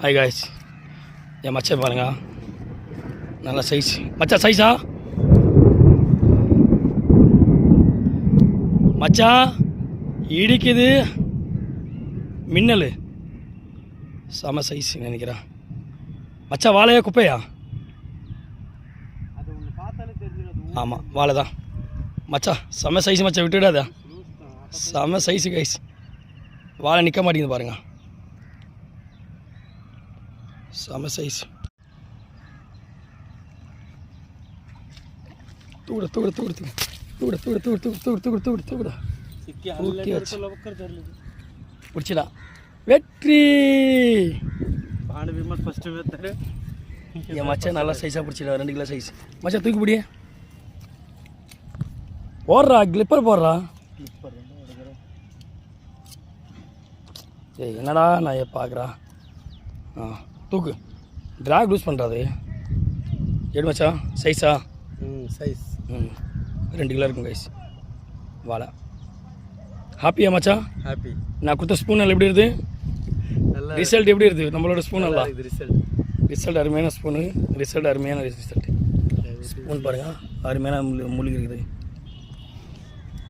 Hi guys என் மச்சன் பாருங்க நல்ல size மச்சா சைஸா மச்சா இடிக்குது. மின்னல். செம சைஸ் நினைக்கிறேன் மச்சான் வாழையா குப்பையா? அது ஆமாம் வாழை தான். மச்சா செம சைஸ் மச்சா விட்டுவிடாதா செம சைஸு கைஸ் வாழை நிற்க மாட்டேங்குது பாருங்க. செம சைஸ் தூட தூட தூட தூட தூட தூட தூட தூட தூட தூட பிடிச்சிடலாம் வெற்றி என் மச்சான் நல்லா சைஸாக பிடிச்சிடலாம் ரெண்டு கிலோ சைஸ் மச்சான் தூக்கி போடுறா கிளிப்பர் போடுறா ஏய் என்னடா நான் பாக்குறா ஆ தூக்கு. ட்ராக் லூஸ் பண்ணுறாது எடு மச்சான் சைஸா ம் சைஸ் ம் ரெண்டு கிலோ இருக்கும் கைஸ் வாழை ஹாப்பியா மச்சான் ஹாப்பி நான் கொடுத்த ஸ்பூன் எல்லாம் எப்படி இருக்குது ரிசல்ட் எப்படி இருக்குது நம்மளோட ஸ்பூன் எல்லாம் ரிசல்ட் ரிசல்ட் அருமையான ஸ்பூனு ரிசல்ட் அருமையான ரிசல்ட் ஸ்பூன் பாருங்கள் அருமையான முள்ளு முள்ளு இருக்குது.